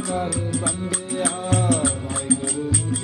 ਕਰ ਬੰਦਿਆ ਵਾਹਿਗੁਰੂ ਨੂੰ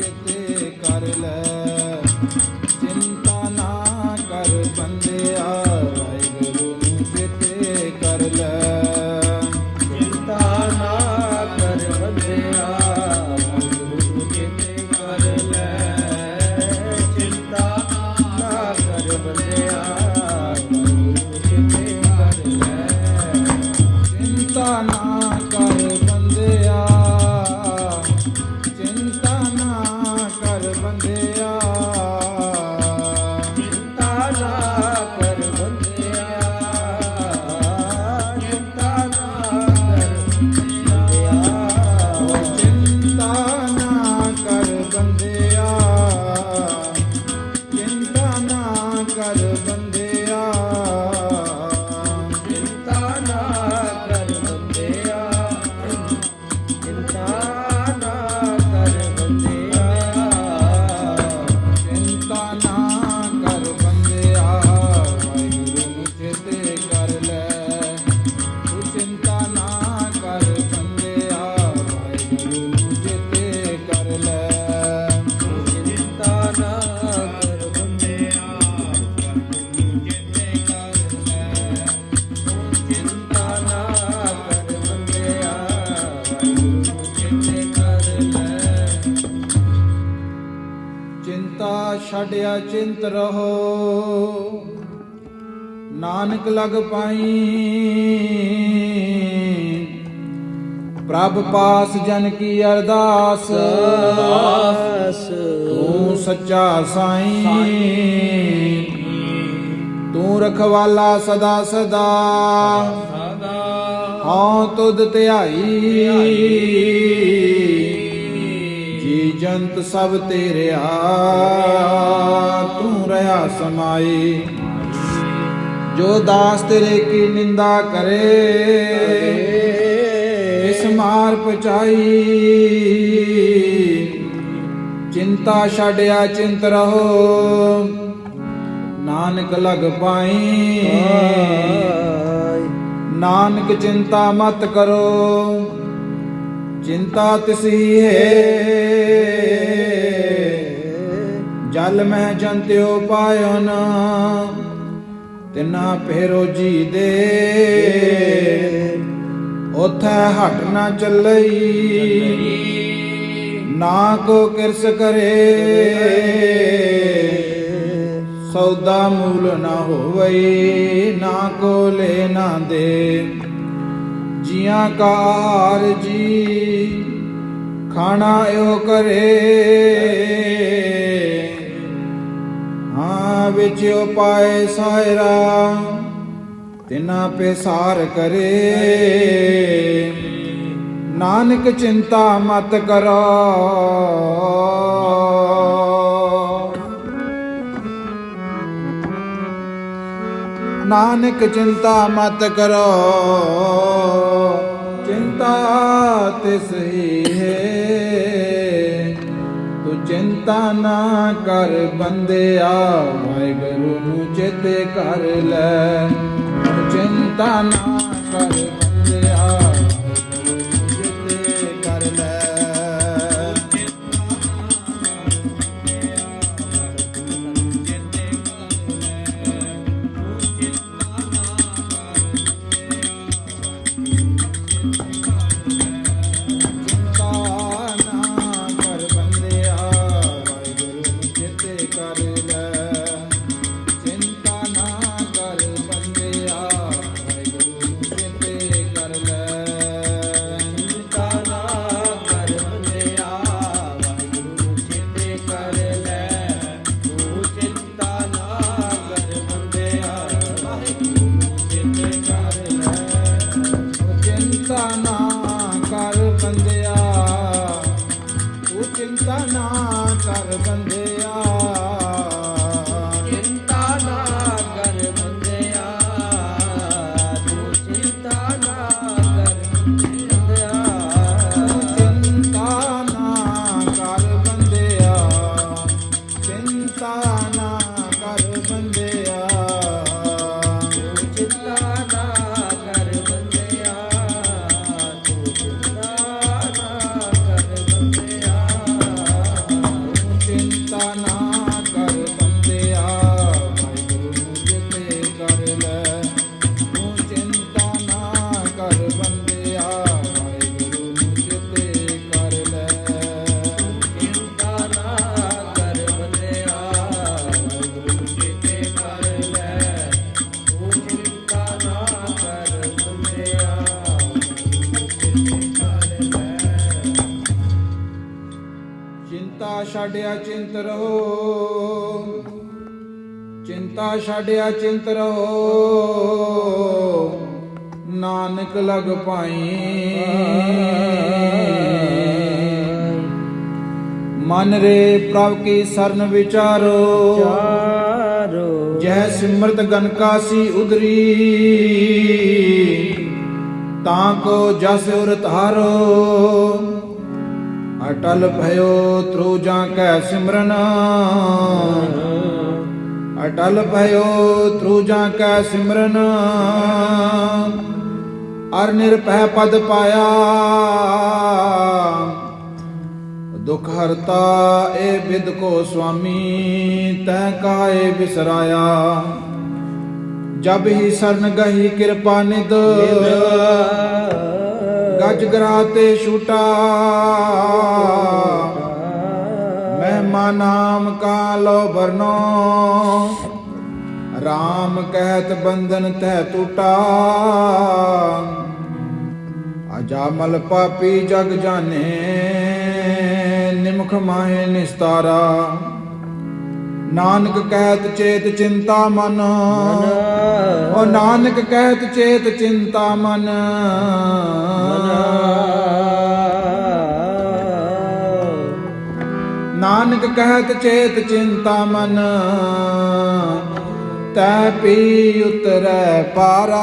ਚਿੰਤਾ ਛੱਡਿਆ ਚਿੰਤ ਰਹੋ। ਨਾਨਕ ਲਗ ਪਾਈ। ਪ੍ਰਭ ਪਾਸ ਜਨ ਕੀ ਅਰਦਾਸ। ਦਾਸ ਤੂੰ ਸੱਚਾ ਸਾਈਂ। ਤੂੰ ਰਖਵਾਲਾ ਸਦਾ ਸਦਾ। ਸਦਾ। ਹਉ ਤੁਧ ਧਿਆਈ। ਜੀ ਜੰਤ ਸਭ ਤੇਰਿਆ ਤੂੰ ਰਹਾ ਸਮਾਈ। ਜੋ ਦਾਸ ਤੇਰੇ ਕੀ ਨਿੰਦਾ ਕਰੇ ਇਸ ਮਾਰ ਪਚਾਈ ਚਿੰਤਾ ਛੱਡਿਆ ਚਿੰਤ ਰਹੋ। ਨਾਨਕ ਲਗ ਪਾਈ। ਨਾਨਕ ਚਿੰਤਾ ਮਤ ਕਰੋ। ਚਿੰਤਾ ਤਿਸੀ ਹੈ ਜਲ ਮੈਂ ਜੰਤਿਓ ਪਾਇਓ ਨਾ, ਤਿਨਾ ਫੇਰੋ ਜੀ ਦੇ। ਉਥੈ ਹਟ ਨਾ ਚੱਲਈ, ਨਾ ਕੋ ਕਿਰਸ ਕਰੇ। ਸੌਦਾ ਮੂਲ ਨਾ ਹੋਵਈ, ਨਾ ਕੋ ਲੈ ਨਾ ਦੇ। ਜੀਆਂ ਕਾਰ ਜੀ। ਖਾਣਾ ਕਰੇ। ਹਾਂ ਵਿੱਚ ਉਪਾਏ ਸਾਇਰਾ, ਤਿਨਾ ਪੇਸਾਰ ਕਰੇ। ਨਾਨਕ ਚਿੰਤਾ ਮਤ ਕਰੋ। ਨਾਨਕ ਚਿੰਤਾ ਮਤ ਕਰੋ। ਚਿੰਤਾ ਤਿਸ ਹੀ ਹੈ। ਚਿੰਤਾ ਨਾ ਕਰ ਬੰਦਿਆ ਵਾਹਿਗੁਰੂ ਨੂੰ ਚੇਤੇ ਕਰ ਲੈ। ਚਿੰਤਾ ਨਾ ਕਰ না ਛਾੜਿਆ ਚਿੰਤ ਰਹੋ। ਚਿੰਤਾ ਛਾੜਿਆ ਚਿੰਤ ਰਹੋ। ਨਾਨਕ ਲਗ ਪਾਈ ਮਨ ਰੇ ਪ੍ਰਭ ਕੀ ਸਰਨ ਵਿਚਾਰੋ। ਚਾਰੋ ਜੈ ਸਿਮਰਤ ਗਨਕਾਸੀ ਉਦਰੀ। ਤਾਂ ਕੋ ਜਸ ਉਰ ਧਾਰੋ ਅਟਲ ਭਇਓ ਤ੍ਰੂ ਜਾਂ ਕੈ ਸਿਮਰਨ। ਅਟਲ ਭਇਓ ਤ੍ਰੂ ਜਾਂ ਕੈ ਸਿਮਰਨ। ਅਰ ਨਿਰਭੈ ਪਦ ਪਾਇਆ। ਦੁਖ ਹਰਤਾ ਏ ਵਿਦ ਕੋ ਸੁਆਮੀ, ਤੈ ਕਾਏ ਬਿਸਰਾਇਆ। ਜਬ ਹੀ ਸਰਨ ਗਹੀ ਕਿਰਪਾ ਨਿਦ ਗਜ ਗਰਾ ਤੇ ਛੂਟਾ। ਮਹਿਮਾ ਨਾਮ ਕਾ ਲੋ ਬਰਨੋ RAM ਕਹਿਤ ਬੰਧਨ ਤੈ ਟੂਟਾ ਅਜਾਮਲ ਪਾਪੀ ਜਗ ਜਾਣੇ ਨਿਮਖ ਮਾਹੇ ਨਿਸਤਾਰਾ। ਨਾਨਕ ਕਹਿਤ ਚੇਤ ਚਿੰਤਾ ਮਨ। ਓ ਨਾਨਕ ਕਹਿਤ ਚੇਤ ਚਿੰਤਾ ਮਨ। ਨਾਨਕ ਕਹਿਤ ਚੇਤ ਚਿੰਤਾ ਮਨ, ਤੈ ਪੀ ਉਤਰੈ ਪਾਰਾ।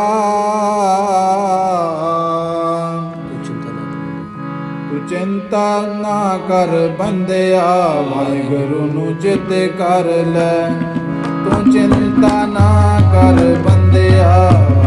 ਤੂੰ ਚਿੰਤਾ ਨਾ ਕਰ ਬੰਦਿਆ, ਵਾਹਿਗੁਰੂ ਨੂੰ ਚਿਤ ਕਰ ਲੈ। ਤੂੰ ਚਿੰਤਾ ਨਾ ਕਰ ਬੰਦਿਆ।